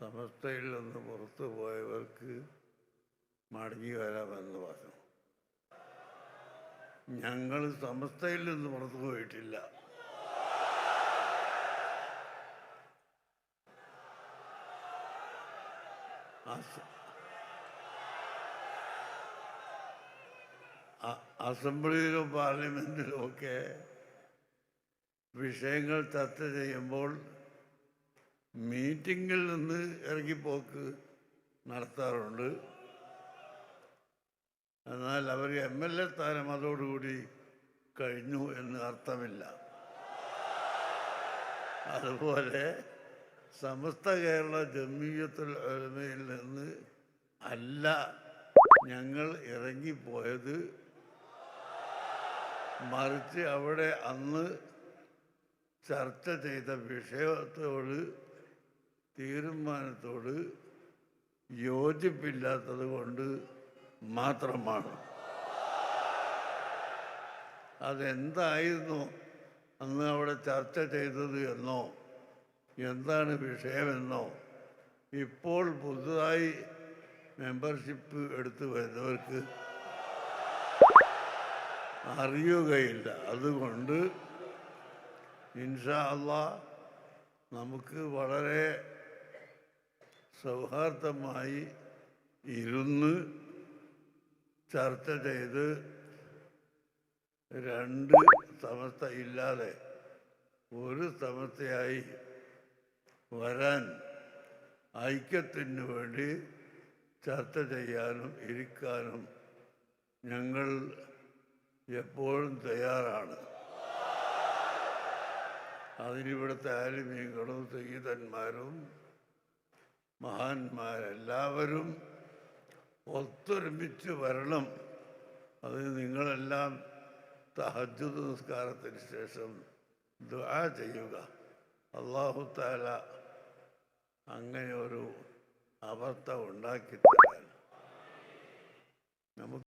സമസ്തയിൽ നിന്ന് പുറത്തു പോയവർക്ക് മടങ്ങി വരാമെന്ന് പറഞ്ഞു ഞങ്ങൾ സമസ്തയിൽ നിന്ന് പുറത്തു പോയിട്ടില്ല. അസംബ്ലിയിലും പാർലമെന്റിലും ഒക്കെ വിഷയങ്ങൾ ചർച്ച ചെയ്യുമ്പോൾ മീറ്റിങ്ങിൽ നിന്ന് ഇറങ്ങിപ്പോക്ക് നടത്താറുണ്ട്. എന്നാൽ അവർ എം എൽ എ സ്ഥാനം അതോടുകൂടി കഴിഞ്ഞു എന്ന് അർത്ഥമില്ല. അതുപോലെ സമസ്ത കേരള ജമീയത്തുൽ ഉലമയിൽ നിന്ന് അല്ല ഞങ്ങൾ ഇറങ്ങിപ്പോയത്. മറിച്ച് അവിടെ അന്ന് ചർച്ച ചെയ്ത വിഷയത്തോട് തീരുമാനത്തോട് യോജിപ്പില്ലാത്തത് കൊണ്ട് മാത്രമാണ്. അതെന്തായിരുന്നു അന്ന് അവിടെ ചർച്ച ചെയ്തത് എന്നോ എന്താണ് വിഷയമെന്നോ ഇപ്പോൾ പുതുതായി മെമ്പർഷിപ്പ് എടുത്തു വരുന്നവർക്ക് അറിയുകയില്ല. അതുകൊണ്ട് ഇൻഷാ അള്ളാ നമുക്ക് വളരെ സൗഹാർദ്ദമായി ഇരുന്ന് ചർച്ച ചെയ്ത് രണ്ട് സമസ്ത ഇല്ലാതെ ഒരു സമസ്തയായി വരാൻ ഐക്യത്തിന് വേണ്ടി ചർച്ച ചെയ്യാനും ഇരിക്കാനും ഞങ്ങൾ എപ്പോഴും തയ്യാറാണ്. അതിനിവിടുത്തെ ആലിമീങ്ങളും സംഗീതന്മാരും മഹാന്മാരെല്ലാവരും ഒത്തൊരുമിച്ച് വരണം. അത് നിങ്ങളെല്ലാം തഹജുദ് നിസ്കാരത്തിന് ശേഷം ദുആ ചെയ്യുക. അള്ളാഹു താല അങ്ങനെ ഒരു അവസ്ഥ ഉണ്ടാക്കി നമുക്ക്